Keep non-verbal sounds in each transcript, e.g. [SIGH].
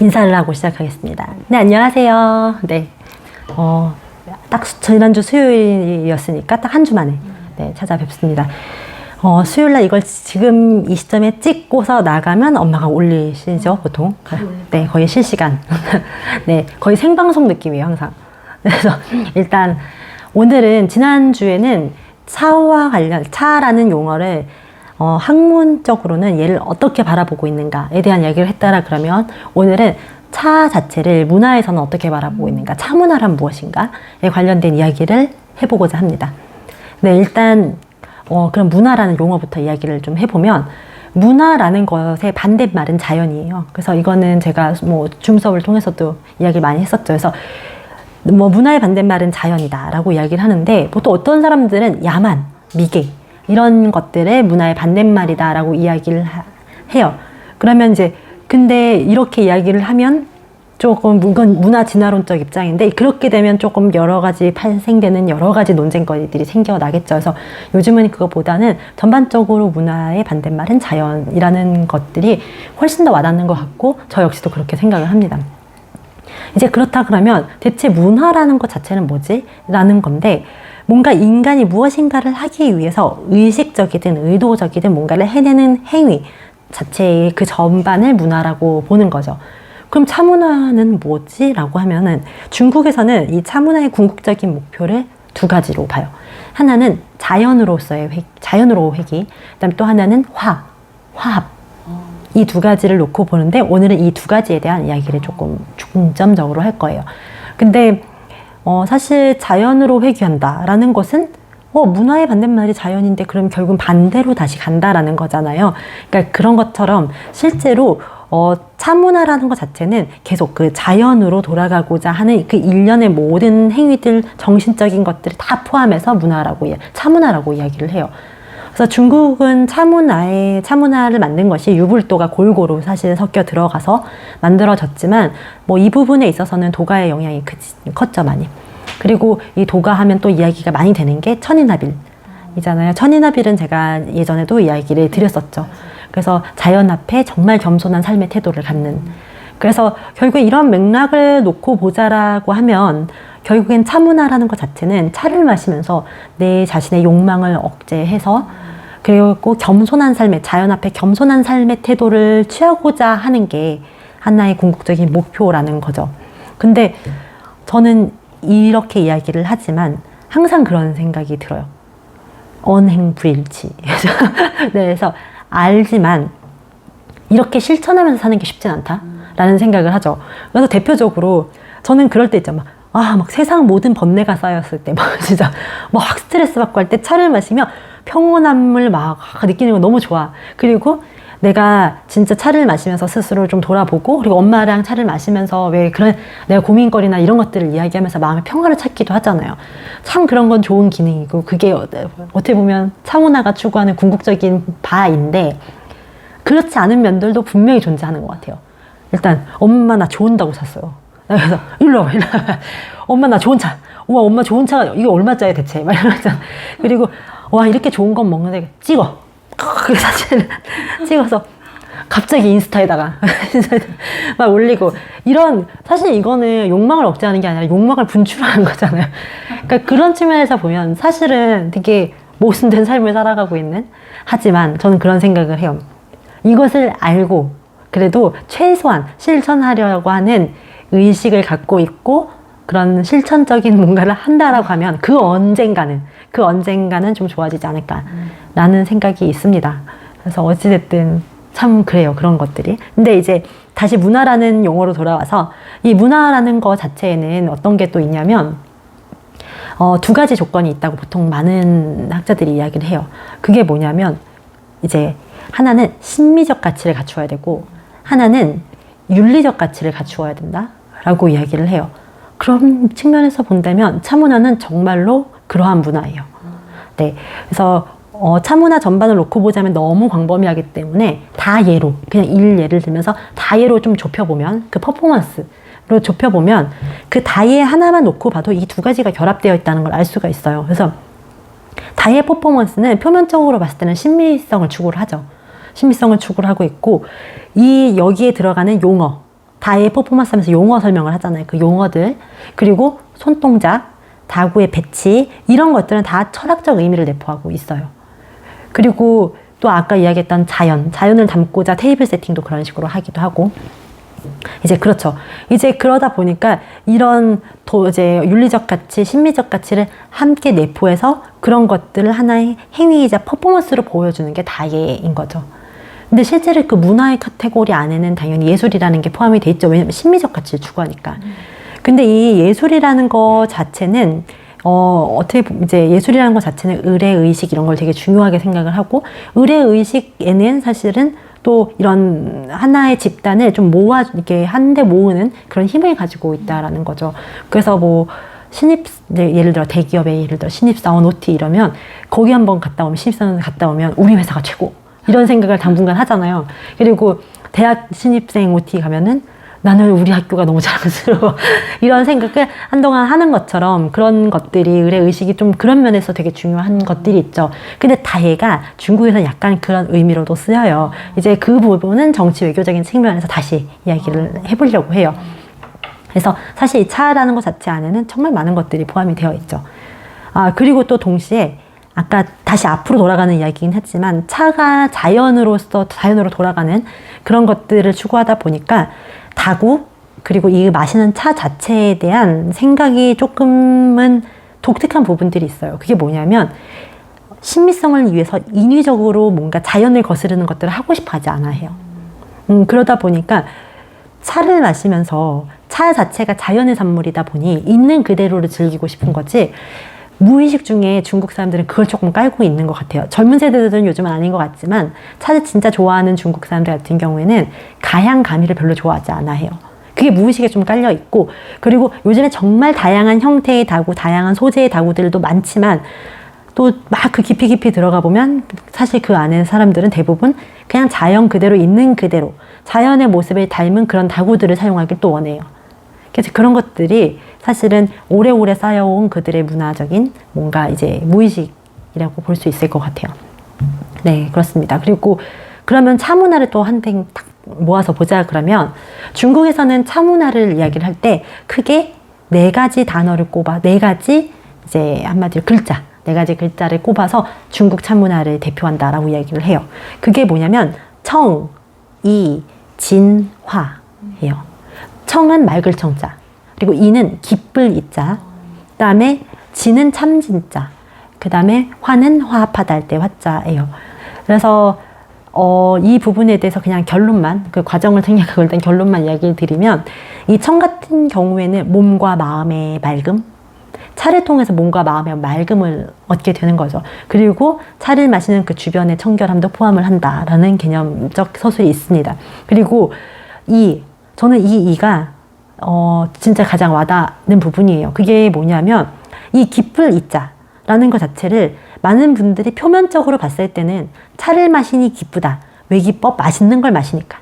인사를 하고 시작하겠습니다. 네, 안녕하세요. 네. 어, 딱 수- 지난주 수요일이었으니까 딱 한 주 만에 네, 찾아뵙습니다. 어, 수요일 날 이걸 지금 이 시점에 찍고서 나가면 엄마가 올리시죠, 보통. 네, 거의 실시간. [LAUGHS] 네, 거의 생방송 느낌이에요, 항상. [LAUGHS] 그래서 일단 오늘은 지난주에는 차와 관련, 차라는 용어를 어, 학문적으로는 얘를 어떻게 바라보고 있는가에 대한 이야기를 했다라 그러면 오늘은 차 자체를 문화에서는 어떻게 바라보고 있는가, 차 문화란 무엇인가에 관련된 이야기를 해보고자 합니다. 네, 일단 어, 그럼 문화라는 용어부터 이야기를 좀 해보면 문화라는 것의 반대말은 자연이에요. 그래서 이거는 제가 뭐 줌 수업을 통해서도 이야기를 많이 했었죠. 그래서 뭐 문화의 반대말은 자연이다라고 이야기를 하는데 보통 어떤 사람들은 야만, 미개 이런 것들의 문화의 반대말이다라고 이야기를 하- 해요. 그러면 이제 근데 이렇게 이야기를 하면 조금 이건 문화 진화론적 입장인데 그렇게 되면 조금 여러 가지 발생되는 여러 가지 논쟁거리들이 생겨나겠죠. 그래서 요즘은 그거보다는 전반적으로 문화의 반대말은 자연이라는 것들이 훨씬 더 와닿는 것 같고 저 역시도 그렇게 생각을 합니다. 이제 그렇다 그러면 대체 문화라는 것 자체는 뭐지? 라는 건데 뭔가 인간이 무엇인가를 하기 위해서 의식적이든 의도적이든 뭔가를 해내는 행위 자체의 그 전반을 문화라고 보는 거죠. 그럼 차문화는 뭐지? 라고 하면은 중국에서는 이 차문화의 궁극적인 목표를 두 가지로 봐요. 하나는 자연으로서의 회, 자연으로 회귀, 그다음에 또 하나는 화, 화합. 이 두 가지를 놓고 보는데 오늘은 이 두 가지에 대한 이야기를 조금 중점적으로 할 거예요. 근데 어, 사실 자연으로 회귀한다라는 것은 어, 문화의 반대말이 자연인데 그럼 결국은 반대로 다시 간다라는 거잖아요. 그러니까 그런 것처럼 실제로 어, 차문화라는 것 자체는 계속 그 자연으로 돌아가고자 하는 그 일련의 모든 행위들, 정신적인 것들을 다 포함해서 문화라고, 차문화라고 이야기를 해요. 그래서 중국은 차문화에 차문화를 만든 것이 유불도가 골고루 사실 섞여 들어가서 만들어졌지만 뭐 이 부분에 있어서는 도가의 영향이 크, 컸죠 많이. 그리고 이 도가 하면 또 이야기가 많이 되는 게 천인합일 이잖아요. 천인합일은 제가 예전에도 이야기를 드렸었죠. 그래서 자연 앞에 정말 겸손한 삶의 태도를 갖는. 그래서 결국에 이런 맥락을 놓고 보자라고 하면 결국엔 차문화라는 것 자체는 차를 마시면서 내 자신의 욕망을 억제해서 그리고 겸손한 삶의 자연 앞에 겸손한 삶의 태도를 취하고자 하는 게 하나의 궁극적인 목표라는 거죠. 근데 저는 이렇게 이야기를 하지만 항상 그런 생각이 들어요. 언행 불일치. [LAUGHS] 네, 그래서 알지만 이렇게 실천하면서 사는 게 쉽진 않다라는 생각을 하죠. 그래서 대표적으로 저는 그럴 때 있잖아. 아, 막 세상 모든 번뇌가 쌓였을 때, [LAUGHS] 막 진짜 막 스트레스 받고 할 때 차를 마시면 평온함을 막 느끼는 거 너무 좋아. 그리고 내가 진짜 차를 마시면서 스스로 좀 돌아보고 그리고 엄마랑 차를 마시면서 왜 그런 내가 고민거리나 이런 것들을 이야기하면서 마음의 평화를 찾기도 하잖아요. 참 그런 건 좋은 기능이고 그게 어- 어떻게 보면 차문화가 추구하는 궁극적인 바인데 그렇지 않은 면들도 분명히 존재하는 것 같아요. 일단 엄마 나 좋은 다고 샀어요. 그래서 일로 와, 일로 와. 엄마 나 좋은 차. 우와 엄마 좋은 차가 이게 얼마짜리 대체? 막 이러잖아. 그리고 와 이렇게 좋은 건 먹는데 찍어. 그 사진을 [LAUGHS] 찍어서 갑자기 [LAUGHS] 인스타에다가 막 올리고 이런 사실 이거는 욕망을 억제하는 게 아니라 욕망을 분출하는 거잖아요. 그러니까 그런 측면에서 보면 사실은 되게 모순된 삶을 살아가고 있는 하지만 저는 그런 생각을 해요. 이것을 알고 그래도 최소한 실천하려고 하는 의식을 갖고 있고 그런 실천적인 뭔가를 한다라고 하면 그 언젠가는 그 언젠가는 좀 좋아지지 않을까라는 생각이 있습니다. 그래서 어찌됐든 참 그래요 그런 것들이. 근데 이제 다시 문화라는 용어로 돌아와서 이 문화라는 거 자체에는 어떤 게 또 있냐면 어, 두 가지 조건이 있다고 보통 많은 학자들이 이야기를 해요. 그게 뭐냐면 이제 하나는 심미적 가치를 갖추어야 되고 하나는 윤리적 가치를 갖추어야 된다라고 이야기를 해요. 그런 측면에서 본다면 차문화는 정말로 그러한 문화예요. 네, 그래서 어, 차문화 전반을 놓고 보자면 너무 광범위하기 때문에 다 예로 그냥 일 예를 들면서 다 예로 좀 좁혀보면 그 퍼포먼스로 좁혀보면 그 다예 하나만 놓고 봐도 이 두 가지가 결합되어 있다는 걸 알 수가 있어요. 그래서 다이의 퍼포먼스는 표면적으로 봤을 때는 신미성을 추구를 하죠. 신미성을 추구를 하고 있고 이 여기에 들어가는 용어 다의 퍼포먼스 하면서 용어 설명을 하잖아요. 그 용어들. 그리고 손동작, 다구의 배치, 이런 것들은 다 철학적 의미를 내포하고 있어요. 그리고 또 아까 이야기했던 자연, 자연을 담고자 테이블 세팅도 그런 식으로 하기도 하고. 이제 그렇죠. 이제 그러다 보니까 이런 도 이제 윤리적 가치, 심미적 가치를 함께 내포해서 그런 것들을 하나의 행위이자 퍼포먼스로 보여주는 게 다예인 거죠. 근데 실제로 그 문화의 카테고리 안에는 당연히 예술이라는 게 포함이 돼 있죠. 왜냐면 심미적 가치를 추구하니까. 근데 이 예술이라는 거 자체는 어, 어떻게 보면 이제 예술이라는 것 자체는 의례 의식 이런 걸 되게 중요하게 생각을 하고 의례 의식에는 사실은 또 이런 하나의 집단을 좀 모아 이렇게 한데 모으는 그런 힘을 가지고 있다라는 거죠. 그래서 뭐 신입 네, 예를 들어 대기업에 예를 들어 신입 사원 OT 이러면 거기 한번 갔다 오면 신입 사원 갔다 오면 우리 회사가 최고 이런 생각을 당분간 하잖아요. 그리고 대학 신입생 OT 가면은 나는 우리 학교가 너무 자랑스러워. [LAUGHS] 이런 생각을 한동안 하는 것처럼 그런 것들이 의례 의식이 좀 그런 면에서 되게 중요한 것들이 있죠. 근데 다혜가 중국에서 약간 그런 의미로도 쓰여요. 이제 그 부분은 정치 외교적인 측면에서 다시 이야기를 해보려고 해요. 그래서 사실 이 차라는 것 자체 안에는 정말 많은 것들이 포함이 되어 있죠. 아, 그리고 또 동시에 아까 다시 앞으로 돌아가는 이야기긴 했지만 차가 자연으로서 자연으로 돌아가는 그런 것들을 추구하다 보니까 다구 그리고 이 마시는 차 자체에 대한 생각이 조금은 독특한 부분들이 있어요. 그게 뭐냐면 신미성을 위해서 인위적으로 뭔가 자연을 거스르는 것들을 하고 싶어 하지 않아 해요. 음, 그러다 보니까 차를 마시면서 차 자체가 자연의 산물이다 보니 있는 그대로를 즐기고 싶은 거지 무의식 중에 중국 사람들은 그걸 조금 깔고 있는 것 같아요. 젊은 세대들은 요즘은 아닌 것 같지만 차를 진짜 좋아하는 중국 사람들 같은 경우에는 가향 가미를 별로 좋아하지 않아 해요. 그게 무의식에 좀 깔려 있고 그리고 요즘에 정말 다양한 형태의 다구, 다양한 소재의 다구들도 많지만 또 막 그 깊이 깊이 들어가 보면 사실 그 안에 사람들은 대부분 그냥 자연 그대로 있는 그대로 자연의 모습을 닮은 그런 다구들을 사용하길 또 원해요. 그래서 그런 것들이 사실은 오래오래 쌓여온 그들의 문화적인 뭔가 이제 무의식이라고 볼 수 있을 것 같아요. 네, 그렇습니다. 그리고 그러면 차 문화를 또 한탱 탁 모아서 보자 그러면 중국에서는 차 문화를 이야기를 할 때 크게 네 가지 단어를 꼽아 네 가지 이제 한마디로 글자 네 가지 글자를 꼽아서 중국 차 문화를 대표한다라고 이야기를 해요. 그게 뭐냐면 청, 이, 진, 화예요. 청은 맑을 청자, 그리고 이는 기쁠 이자, 그 다음에 진은 참진자, 그 다음에 화는 화합하다 할 때 화자예요. 그래서 어, 이 부분에 대해서 그냥 결론만, 그 과정을 생략하고 일단 결론만 이야기를 드리면, 이 청 같은 경우에는 몸과 마음의 맑음, 차를 통해서 몸과 마음의 맑음을 얻게 되는 거죠. 그리고 차를 마시는 그 주변의 청결함도 포함을 한다라는 개념적 서술이 있습니다. 그리고 이, 저는 이 이가, 어, 진짜 가장 와닿는 부분이에요. 그게 뭐냐면, 이 기쁠 이자라는 것 자체를 많은 분들이 표면적으로 봤을 때는 차를 마시니 기쁘다. 왜 기뻐? 맛있는 걸 마시니까.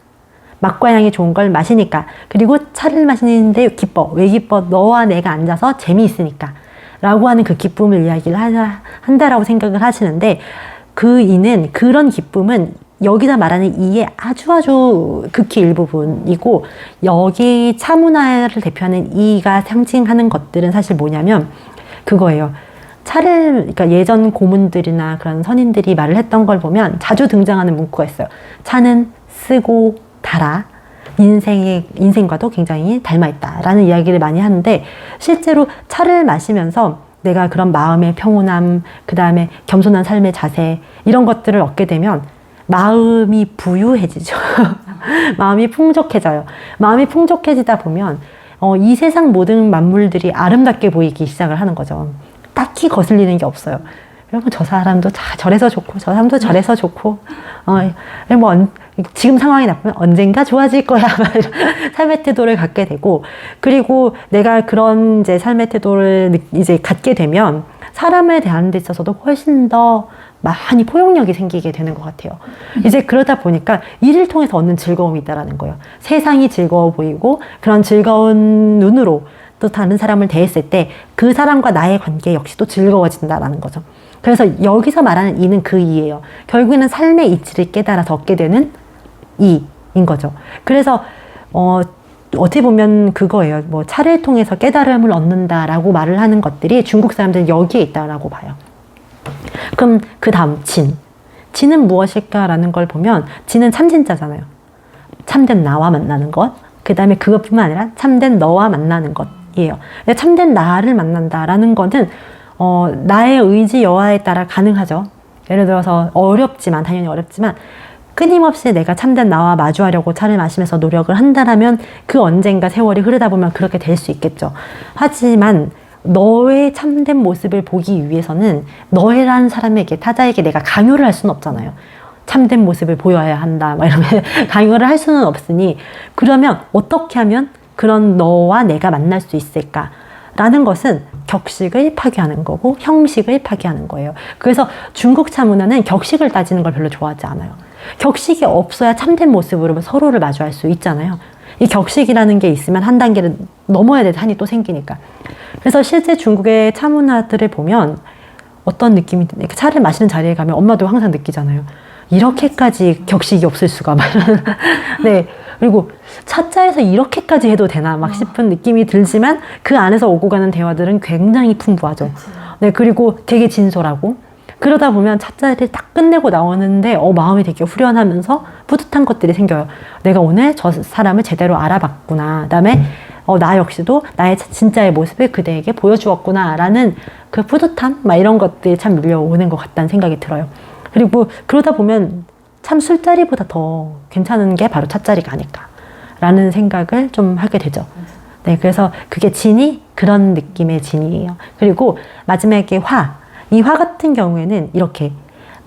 맛과 향이 좋은 걸 마시니까. 그리고 차를 마시는데 기뻐. 왜 기뻐? 너와 내가 앉아서 재미있으니까. 라고 하는 그 기쁨을 이야기를 한다라고 생각을 하시는데 그 이는 그런 기쁨은 여기다 말하는 이의 아주 아주 극히 일부분이고 여기 차문화를 대표하는 이가 상징하는 것들은 사실 뭐냐면 그거예요. 차를 그러니까 예전 고문들이나 그런 선인들이 말을 했던 걸 보면 자주 등장하는 문구가 있어요. 차는 쓰고 달아 인생의 인생과도 굉장히 닮아 있다라는 이야기를 많이 하는데 실제로 차를 마시면서 내가 그런 마음의 평온함, 그 다음에 겸손한 삶의 자세 이런 것들을 얻게 되면 마음이 부유해지죠. [LAUGHS] 마음이 풍족해져요. 마음이 풍족해지다 보면 어, 이 세상 모든 만물들이 아름답게 보이기 시작을 하는 거죠. 딱히 거슬리는 게 없어요. 여러분 저 사람도 다 저래서 좋고 저 사람도 저래서 좋고 어, 뭐 언- 지금 상황이 나쁘면 언젠가 좋아질 거야 [LAUGHS] 삶의 태도를 갖게 되고 그리고 내가 그런 이제 삶의 태도를 느- 이제 갖게 되면 사람에 대한 데 있어서도 훨씬 더 많이 포용력이 생기게 되는 것 같아요. 이제 그러다 보니까 일을 통해서 얻는 즐거움이 있다라는 거예요. 세상이 즐거워 보이고 그런 즐거운 눈으로 또 다른 사람을 대했을 때 그 사람과 나의 관계 역시 또 즐거워진다라는 거죠. 그래서 여기서 말하는 이는 그 이예요. 결국에는 삶의 이치를 깨달아서 얻게 되는 이인 거죠. 그래서 어 어떻게 보면 그거예요. 뭐 차를 통해서 깨달음을 얻는다라고 말을 하는 것들이 중국 사람들은 여기에 있다라고 봐요. 그럼 그 다음 진. 진은 무엇일까라는 걸 보면 진은 참진자잖아요. 참된 나와 만나는 것. 그 다음에 그것뿐만 아니라 참된 너와 만나는 것이에요. 참된 나를 만난다라는 거는 어, 나의 의지 여하에 따라 가능하죠. 예를 들어서 어렵지만 당연히 어렵지만 끊임없이 내가 참된 나와 마주하려고 차를 마시면서 노력을 한다라면 그 언젠가 세월이 흐르다 보면 그렇게 될 수 있겠죠. 하지만 너의 참된 모습을 보기 위해서는 너라는 사람에게 타자에게 내가 강요를 할 수는 없잖아요. 참된 모습을 보여야 한다. 막 이러면 [LAUGHS] 강요를 할 수는 없으니 그러면 어떻게 하면 그런 너와 내가 만날 수 있을까? 라는 것은 격식을 파괴하는 거고 형식을 파괴하는 거예요. 그래서 중국 차 문화는 격식을 따지는 걸 별로 좋아하지 않아요. 격식이 없어야 참된 모습으로 서로를 마주할 수 있잖아요. 이 격식이라는 게 있으면 한 단계를 넘어야 될 한이 또 생기니까. 그래서 실제 중국의 차 문화들을 보면 어떤 느낌이 차를 마시는 자리에 가면 엄마도 항상 느끼잖아요. 이렇게까지 격식이 없을 수가. [LAUGHS] 네. 그리고 차자에서 이렇게까지 해도 되나 막 싶은 느낌이 들지만 그 안에서 오고 가는 대화들은 굉장히 풍부하죠. 네. 그리고 되게 진솔하고 그러다 보면 차자를 딱 끝내고 나오는데 어 마음이 되게 후련하면서 뿌듯한 것들이 생겨요. 내가 오늘 저 사람을 제대로 알아봤구나. 그다음에 어, 나 역시도 나의 진짜의 모습을 그대에게 보여주었구나라는 그 뿌듯함, 막 이런 것들이 참 밀려오는 것 같다는 생각이 들어요. 그리고 그러다 보면 참 술자리보다 더 괜찮은 게 바로 찻자리가 아닐까라는 생각을 좀 하게 되죠. 네, 그래서 그게 진이 그런 느낌의 진이에요. 그리고 마지막에 화. 이화 같은 경우에는 이렇게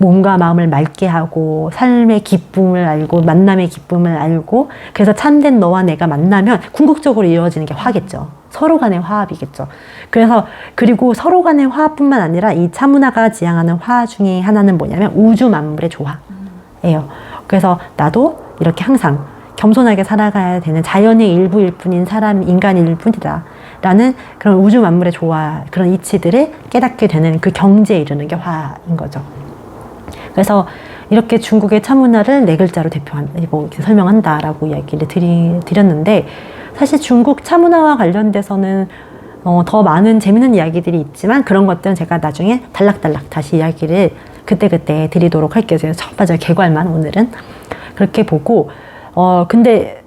몸과 마음을 맑게 하고 삶의 기쁨을 알고 만남의 기쁨을 알고 그래서 참된 너와 내가 만나면 궁극적으로 이루어지는 게 화겠죠. 서로 간의 화합이겠죠. 그래서 그리고 서로 간의 화합뿐만 아니라 이 차문화가 지향하는 화 중에 하나는 뭐냐면 우주 만물의 조화예요. 그래서 나도 이렇게 항상 겸손하게 살아가야 되는 자연의 일부일 뿐인 사람 인간일 뿐이다. 라는 그런 우주 만물의 조화 그런 이치들을 깨닫게 되는 그 경지에 이르는 게 화인 거죠. 그래서 이렇게 중국의 차 문화를 네 글자로 대표한, 뭐 설명한다라고 이야기를 드리, 드렸는데 사실 중국 차 문화와 관련돼서는 어, 더 많은 재밌는 이야기들이 있지만 그런 것들은 제가 나중에 달락달락 다시 이야기를 그때그때 드리도록 할게요. 첫 번째 개괄만 오늘은 그렇게 보고 어 근데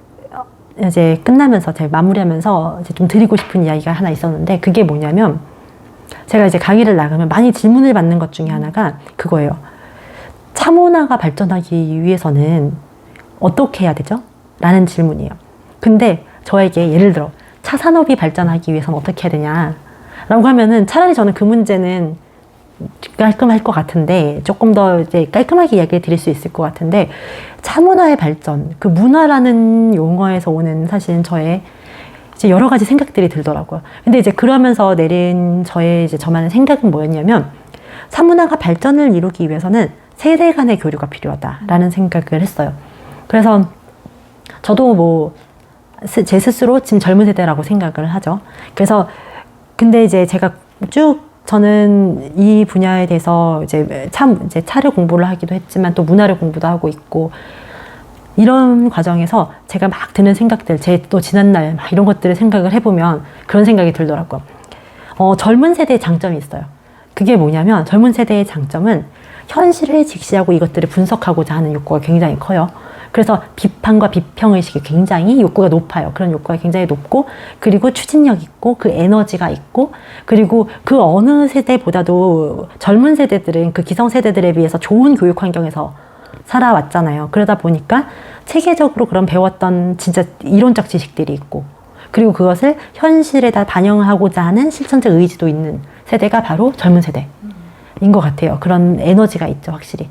이제 끝나면서 제가 마무리하면서 이제 좀 드리고 싶은 이야기가 하나 있었는데 그게 뭐냐면 제가 이제 강의를 나가면 많이 질문을 받는 것 중에 하나가 그거예요. 차문화가 발전하기 위해서는 어떻게 해야 되죠? 라는 질문이에요. 근데 저에게 예를 들어 차 산업이 발전하기 위해서는 어떻게 해야 되냐? 라고 하면은 차라리 저는 그 문제는 깔끔할 것 같은데 조금 더 이제 깔끔하게 이야기를 드릴 수 있을 것 같은데 차 문화의 발전, 그 문화라는 용어에서 오는 사실 저의 이제 여러 가지 생각들이 들더라고요. 근데 이제 그러면서 내린 저의 이제 저만의 생각은 뭐였냐면 차 문화가 발전을 이루기 위해서는 세대 간의 교류가 필요하다라는 생각을 했어요. 그래서 저도 뭐 제 스스로 지금 젊은 세대라고 생각을 하죠. 그래서 근데 이제 제가 쭉 저는 이 분야에 대해서 이제 참 이제 차를 공부를 하기도 했지만 또 문화를 공부도 하고 있고 이런 과정에서 제가 막 드는 생각들, 제 또 지난날 막 이런 것들을 생각을 해보면 그런 생각이 들더라고요. 어, 젊은 세대의 장점이 있어요. 그게 뭐냐면 젊은 세대의 장점은 현실을 직시하고 이것들을 분석하고자 하는 욕구가 굉장히 커요. 그래서 비판과 비평 의식이 굉장히 욕구가 높아요. 그런 욕구가 굉장히 높고, 그리고 추진력 있고, 그 에너지가 있고, 그리고 그 어느 세대보다도 젊은 세대들은 그 기성 세대들에 비해서 좋은 교육 환경에서 살아왔잖아요. 그러다 보니까 체계적으로 그런 배웠던 진짜 이론적 지식들이 있고, 그리고 그것을 현실에다 반영하고자 하는 실천적 의지도 있는 세대가 바로 젊은 세대인 것 같아요. 그런 에너지가 있죠, 확실히.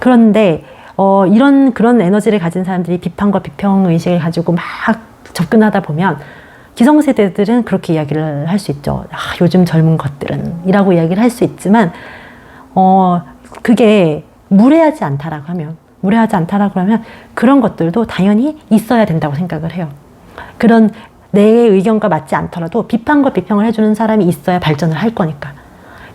그런데 어, 이런 그런 에너지를 가진 사람들이 비판과 비평 의식을 가지고 막 접근하다 보면 기성세대들은 그렇게 이야기를 할 수 있죠. 아, 요즘 젊은 것들은 이라고 이야기를 할 수 있지만 어, 그게 무례하지 않다라고 하면 무례하지 않다라고 하면 그런 것들도 당연히 있어야 된다고 생각을 해요. 그런 내 의견과 맞지 않더라도 비판과 비평을 해주는 사람이 있어야 발전을 할 거니까.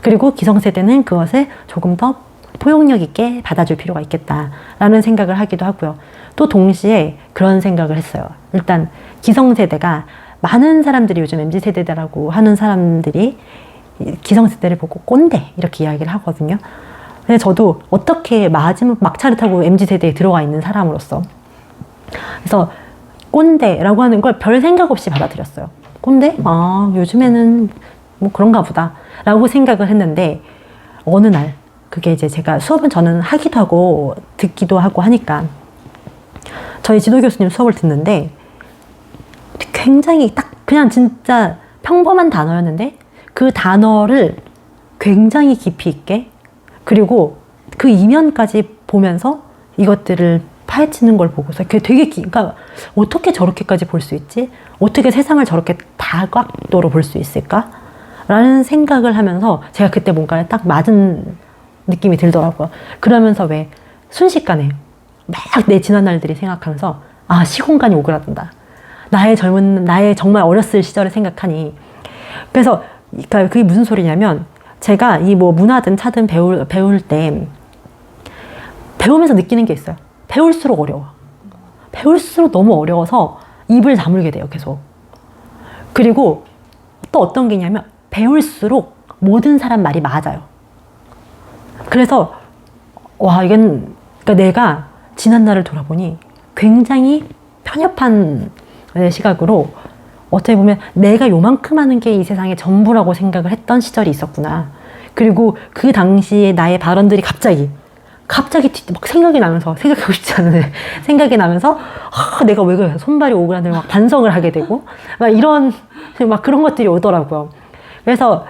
그리고 기성세대는 그것을 조금 더 포용력 있게 받아줄 필요가 있겠다라는 생각을 하기도 하고요. 또 동시에 그런 생각을 했어요. 일단 기성세대가 많은 사람들이 요즘 MZ 세대라고 하는 사람들이 이 기성세대를 보고 꼰대 이렇게 이야기를 하거든요. 근데 저도 어떻게 마지막 막차를 타고 MZ 세대에 들어가 있는 사람으로서 그래서 꼰대라고 하는 걸 별 생각 없이 받아들였어요. 꼰대? 아, 요즘에는 뭐 그런가 보다. 라고 생각을 했는데, 어느 날, 그게 이제 제가 수업은 저는 하기도 하고, 듣기도 하고 하니까, 저희 지도 교수님 수업을 듣는데, 굉장히 딱, 그냥 진짜 평범한 단어였는데, 그 단어를 굉장히 깊이 있게, 그리고 그 이면까지 보면서 이것들을 파헤치는 걸 보고서 그게 되게 기, 그러니까 어떻게 저렇게까지 볼 수 있지? 어떻게 세상을 저렇게 다각도로 볼 수 있을까? 라는 생각을 하면서 제가 그때 뭔가 딱 맞은 느낌이 들더라고요. 그러면서 왜 순식간에 막 내 지난 날들이 생각하면서 아 시공간이 오그라든다. 나의 젊은 나의 정말 어렸을 시절을 생각하니 그래서 그러니까 그게 무슨 소리냐면 제가 이 뭐 문화든 차든 배울 배울 때 배우면서 느끼는 게 있어요. 배울수록 어려워. 배울수록 너무 어려워서 입을 다물게 돼요, 계속. 그리고 또 어떤 게 있냐면 배울수록 모든 사람 말이 맞아요. 그래서 와, 이건 그러니까 내가 지난 날을 돌아보니 굉장히 편협한 시각으로 어떻게 보면 내가 요만큼 하는 게 이 세상의 전부라고 생각을 했던 시절이 있었구나. 그리고 그 당시에 나의 발언들이 갑자기 갑자기 뒤- 막 생각이 나면서 생각하고 싶지 않은데 [LAUGHS] 생각이 나면서 아, 내가 왜 그래 손발이 오그라들고 막 반성을 하게 되고 막 이런 막 그런 것들이 오더라고요. 그래서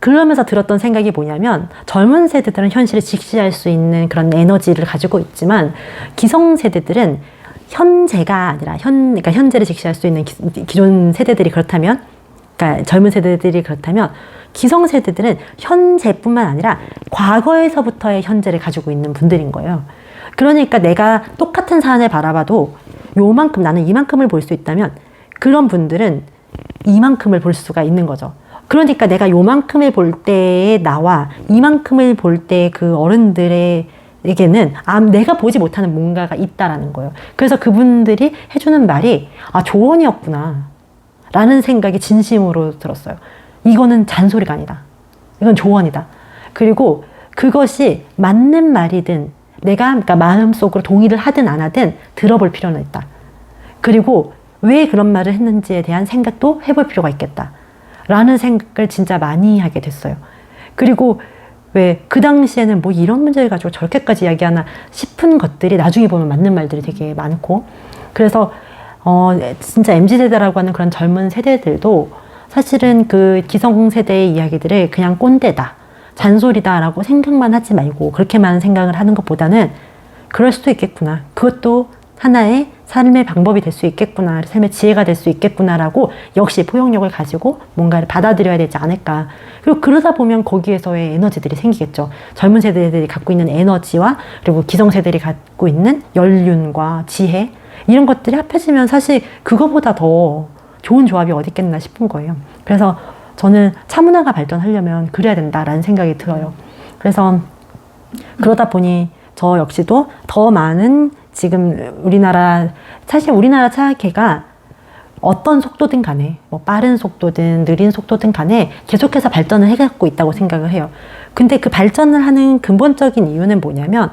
그러면서 들었던 생각이 뭐냐면 젊은 세대들은 현실을 직시할 수 있는 그런 에너지를 가지고 있지만 기성 세대들은 현재가 아니라 현 그러니까 현재를 직시할 수 있는 기, 기존 세대들이 그렇다면 그러니까 젊은 세대들이 그렇다면 기성 세대들은 현재뿐만 아니라 과거에서부터의 현재를 가지고 있는 분들인 거예요. 그러니까 내가 똑같은 사안을 바라봐도 요만큼 나는 이만큼을 볼 수 있다면 그런 분들은 이만큼을 볼 수가 있는 거죠. 그러니까 내가 요만큼을 볼 때의 나와 이만큼을 볼 때 그 어른들의 에게는 아, 내가 보지 못하는 뭔가가 있다라는 거예요. 그래서 그분들이 해주는 말이 아 조언이었구나 라는 생각이 진심으로 들었어요. 이거는 잔소리가 아니다. 이건 조언이다. 그리고 그것이 맞는 말이든 내가 그러니까 마음속으로 동의를 하든 안 하든 들어볼 필요는 있다. 그리고 왜 그런 말을 했는지에 대한 생각도 해볼 필요가 있겠다. 라는 생각을 진짜 많이 하게 됐어요. 그리고 왜 그 당시에는 뭐 이런 문제를 가지고 저렇게까지 이야기하나 싶은 것들이 나중에 보면 맞는 말들이 되게 많고 그래서 어 진짜 MZ 세대라고 하는 그런 젊은 세대들도 사실은 그 기성 세대의 이야기들을 그냥 꼰대다, 잔소리다라고 생각만 하지 말고 그렇게만 생각을 하는 것보다는 그럴 수도 있겠구나. 그것도 하나의 삶의 방법이 될 수 있겠구나. 삶의 지혜가 될 수 있겠구나라고 역시 포용력을 가지고 뭔가를 받아들여야 되지 않을까. 그리고 그러다 보면 거기에서의 에너지들이 생기겠죠. 젊은 세대들이 갖고 있는 에너지와 그리고 기성 세대들이 갖고 있는 연륜과 지혜 이런 것들이 합해지면 사실 그거보다 더 좋은 조합이 어디 있겠나 싶은 거예요. 그래서 저는 차문화가 발전하려면 그래야 된다라는 생각이 들어요. 그래서 그러다 보니 저 역시도 더 많은 지금 우리나라 사실 우리나라 차계가 어떤 속도든 간에 뭐 빠른 속도든 느린 속도든 간에 계속해서 발전을 해갖고 있다고 생각을 해요. 근데 그 발전을 하는 근본적인 이유는 뭐냐면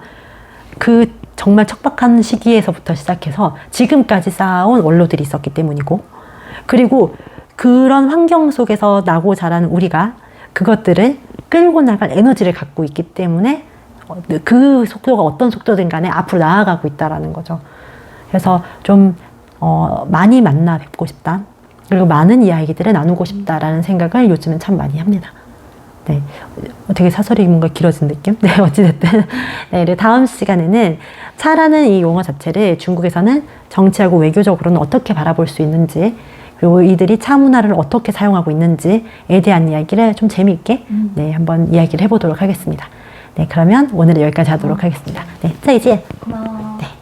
그 정말 척박한 시기에서부터 시작해서 지금까지 쌓아온 원로들이 있었기 때문이고 그리고 그런 환경 속에서 나고 자란 우리가 그것들을 끌고 나갈 에너지를 갖고 있기 때문에 어, 그 속도가 어떤 속도든 간에 앞으로 나아가고 있다라는 거죠. 그래서 좀 어, 많이 만나 뵙고 싶다. 그리고 많은 이야기들을 나누고 싶다라는 생각을 요즘은 참 많이 합니다. 네. 어, 되게 사설이 뭔가 길어진 느낌? [LAUGHS] 네, 어찌됐든. [LAUGHS] 네, 다음 시간에는 차라는 이 용어 자체를 중국에서는 정치하고 외교적으로는 어떻게 바라볼 수 있는지, 그리고 이들이 차 문화를 어떻게 사용하고 있는지에 대한 이야기를 좀 재미있게, 네, 한번 이야기를 해보도록 하겠습니다. 네, 그러면 오늘은 여기까지 하도록 하겠습니다. 네, 再见. 고마워. 네.